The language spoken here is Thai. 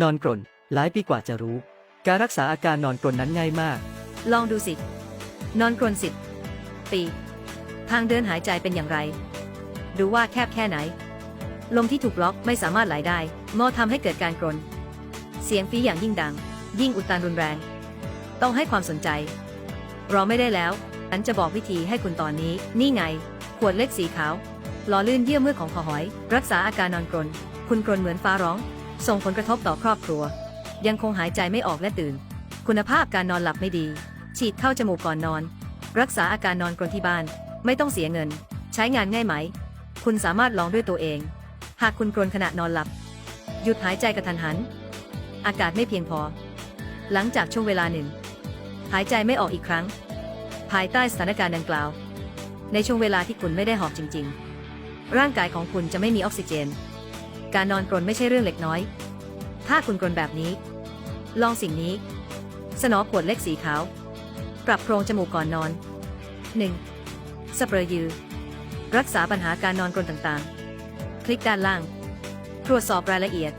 นอนกรนหลายปีกว่าจะรู้ การรักษาอาการนอนกรนนั้นง่ายมาก ลองดูสิ นอนกรนสิบปี ทางเดินหายใจเป็นอย่างไร ดูว่าแคบแค่ไหน ลมที่ถูกล็อกไม่สามารถไหลได้มอทำให้เกิดการกรน เสียงฟีอย่างยิ่งดัง ยิ่งอุดตันรุนแรง ต้องให้ความสนใจ รอไม่ได้แล้วฉันจะบอกวิธีให้คุณตอนนี้ นี่ไง ขวดเล็กสีขาวหล่อลื่นเยื่อเมื่อของคอหอย รักษาอาการนอนกรน คุณกรนเหมือนฟ้าร้อง ส่งผลกระทบต่อครอบครัว ยังคงหายใจไม่ออกและตื่น คุณภาพการนอนหลับไม่ดี ฉีดเข้าจมูกก่อนนอน รักษาอาการนอนกรนที่บ้าน ไม่ต้องเสียเงิน ใช้งานง่ายไหม คุณสามารถลองด้วยตัวเอง หากคุณกรนขณะนอนหลับ หยุดหายใจกระทันหัน อากาศไม่เพียงพอ หลังจากช่วงเวลาหนึ่ง หายใจไม่ออกอีกครั้ง ภายใต้สถานการณ์ดังกล่าว ในช่วงเวลาที่คุณไม่ได้หอบจริง ๆ ร่างกายของคุณจะไม่มีออกซิเจน การนอนกรนไม่ใช่เรื่องเล็กน้อย ถ้าคุณกรนแบบนี้ ลองสิ่งนี้ สนอขวดเล็กสีขาว ปรับโพรงจมูกก่อนนอน 1. สเปรย์ยือ รักษาปัญหาการนอนกรนต่างๆ คลิกด้านล่าง ตรวจสอบรายละเอียด